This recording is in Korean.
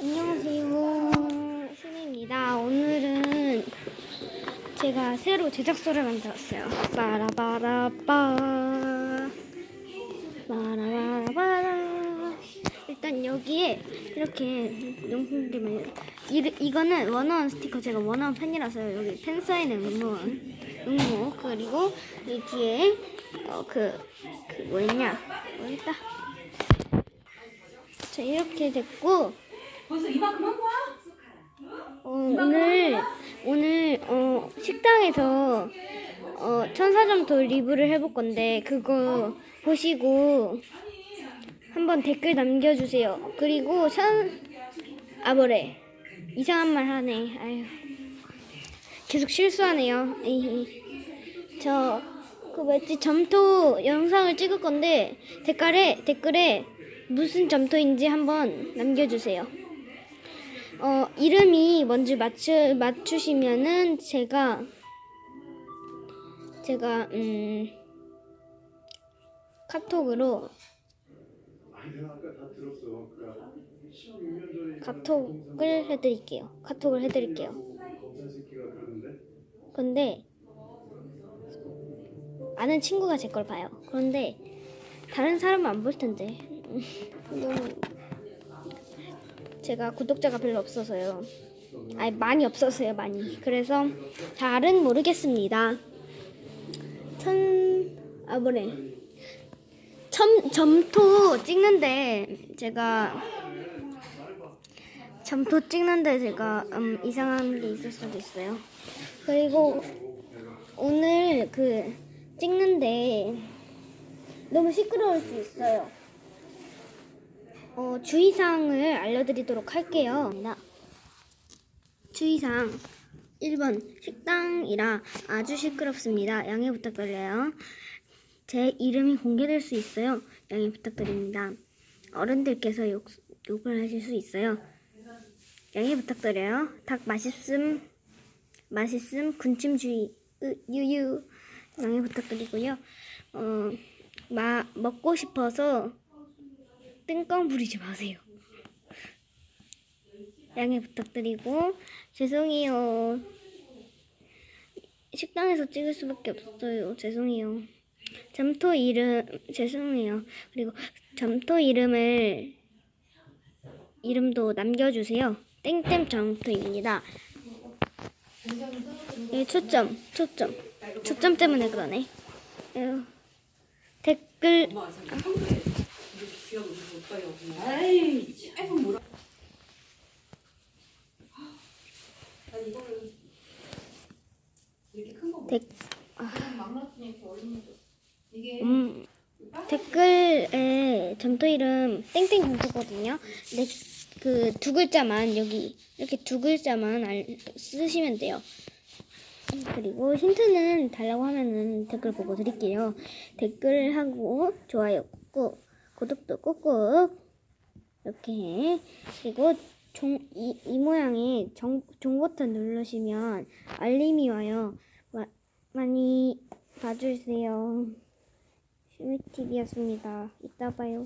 안녕하세요. 신입니다. 오늘은 제가 새로 제작소를 만들었어요. 빠라바라빠. 빠라바라바라. 일단 여기에 이렇게 용품들을 이, 이거는 원어원 스티커 제가 원어원 팬이라서요. 여기 팬 사인은 응원 응모 그리고 이 뒤에 어그 그 뭐였냐 뭐였다. 자 이렇게 됐고 벌써 이만큼 한 거야? 어, 오늘 오늘 어, 식당에서 어, 천사점토 리뷰를 해볼 건데 그거 보시고 한번 댓글 남겨주세요. 그리고 천아 뭐래 이상한 말 하네. 아유 계속 실수하네요. 저그 뭐였지 점토 영상을 찍을 건데 댓글에 댓글에 무슨 점토인지 한번 남겨주세요. 어, 이름이 뭔지 맞추, 맞추시면은 제가, 제가, 음, 카톡으로, 아니 내가 아까 다 들었어. 16년 전에 카톡을 해드릴게요. 카톡을 해드릴게요. 근데, 아는 친구가 제 걸 봐요. 그런데, 다른 사람은 안 볼 텐데. 제가 구독자가 별로 없어서요. 아니, 많이 없어서요, 많이. 그래서, 잘은 모르겠습니다. 천, 아, 뭐래. 점, 점토 찍는데, 제가, 점토 찍는데 제가, 음, 이상한 게 있을 수도 있어요. 그리고, 오늘 그, 찍는데, 너무 시끄러울 수 있어요. 어, 주의사항을 알려드리도록 할게요. 주의사항 1번 식당이라 아주 시끄럽습니다. 양해 부탁드려요. 제 이름이 공개될 수 있어요. 양해 부탁드립니다. 어른들께서 욕, 욕을 하실 수 있어요. 양해 부탁드려요. 닭 맛있음, 맛있음, 군침주의, 으, 유유. 양해 부탁드리고요. 어, 마, 먹고 싶어서 뜬껌 부리지 마세요. 양해 부탁드리고 죄송해요. 식당에서 찍을 수밖에 없어요. 죄송해요. 점토 이름 죄송해요. 그리고 점토 이름을 이름도 남겨주세요. 땡땡 점토입니다. 예, 초점, 초점, 초점 때문에 그러네. 에휴. 댓글 엄 이렇게 오빠이 없네. 아이, 계속 뭐라. 아니, 이거를 이렇게 큰 거. 댓 그냥 막 놨더니 이렇게 얼른 줘. 이게 음, 댓글에 점토 이름 땡땡 점토거든요. 네, 그두 글자만 여기 이렇게 두 글자만 알, 쓰시면 돼요. 그리고 힌트는 달라고 하면은 댓글 보고 드릴게요. 댓글 하고 좋아요 꾹꾹 구독도 꾹꾹 이렇게 그리고 종, 이, 이 모양의 정, 종 버튼 누르시면 알림이 와요. 마, 많이 봐주세요. 시미TV였습니다. 이따 봐요.